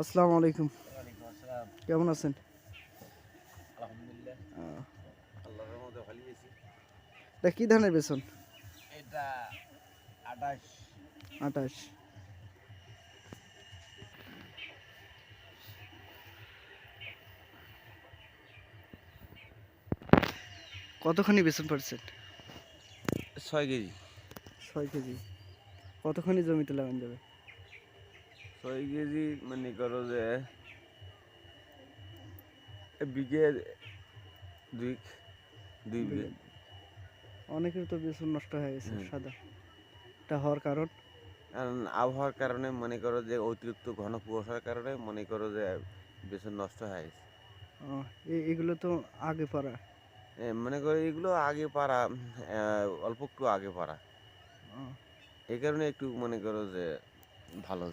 আসসালামু আলাইকুম। আসসালাম কেমন আছেন? এটা কি ধানের বেতন এটা আঠাশ। আঠাশ। কতখানি বেসন পাচ্ছেন ছয় কেজি। ছয় কেজি। কতখানি জমিতে লাগান যাবে? ছয় কেজি মানে করো যে বিঘে দুই দুই বিঘে। অনেকের তো বেতন নষ্ট হয়ে গেছে সাদা। এটা হওয়ার কারণ? কারণ আবহাওয়ার কারণে মনে করো যে অতিরিক্ত ঘন কুয়াশার কারণে মনে করো যে বেসন নষ্ট হয়ে গেছে। এগুলো তো আগে পারা। মনে করো এগুলো আগে পারা অল্প একটু আগে পারা। এই কারণে একটু মনে করো যে ভালো